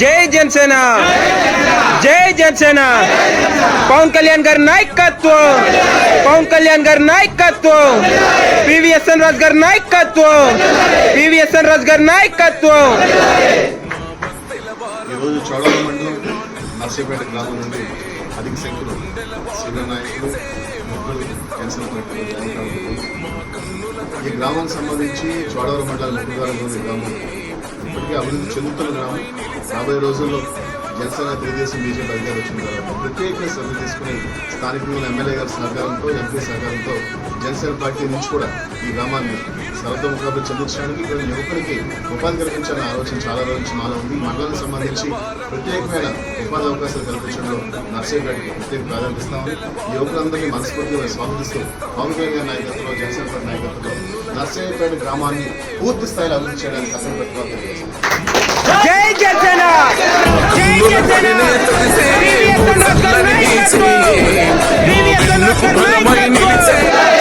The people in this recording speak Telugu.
జై జనసేన. జై జనసేన. పవన్ కళ్యాణ్ గారి నాయకత్వం. పవన్ కళ్యాణ్ గారి నాయకత్వం. పివిఎస్ఎన్ రాజు గారి నాయకత్వం. పివిఎస్ఎన్ రాజు గారి నాయకత్వం. ఈరోజు చౌడవరం మండలం నర్సీపేట గ్రామం నుండి అధిక సంఖ్యలో సీనియర్ నాయకులు ముగ్గురు క్యాన్సర్ పార్టీ ఈ గ్రామానికి సంబంధించి చోడవరం మండలం ముగ్గురు గ్రామం ఇప్పటికే అభివృద్ధి చెందుతున్న గ్రామం. రాబోయే రోజుల్లో జనసేన తెలుగుదేశం బీజేపీ అధికారం వచ్చిన తర్వాత ప్రత్యేక శ్రద్ధ తీసుకుని స్థానికంగా ఎమ్మెల్యే గారి సహకారంతో ఎంపీ సహకారంతో జనసేన పార్టీ నుంచి కూడా ఈ గ్రామాన్ని సర్వతోముఖాభివృద్ధి చెందించడానికి ఇక్కడ యువకులకి ఉపాధి కల్పించాలనే ఆలోచన చాలా రోజు నుంచి ఉంది. మండలానికి సంబంధించి ప్రత్యేకమైన ఉపాధి అవకాశాలు కల్పించడంలో నర్సీపేటకి ప్రత్యేక ప్రాధాన్యత ఇస్తామని యువకులందరినీ మనస్ఫూర్తిగా స్వాగతిస్తూ పవన్ కళ్యాణ్ గారి నాయకత్వంలో జనసేన పార్టీ నాయకత్వంలో నర్సీపేట గ్రామాన్ని పూర్తి స్థాయిలో అభివృద్ధి చేయడానికి కష్టం పెట్టుకోవాలి Yeah.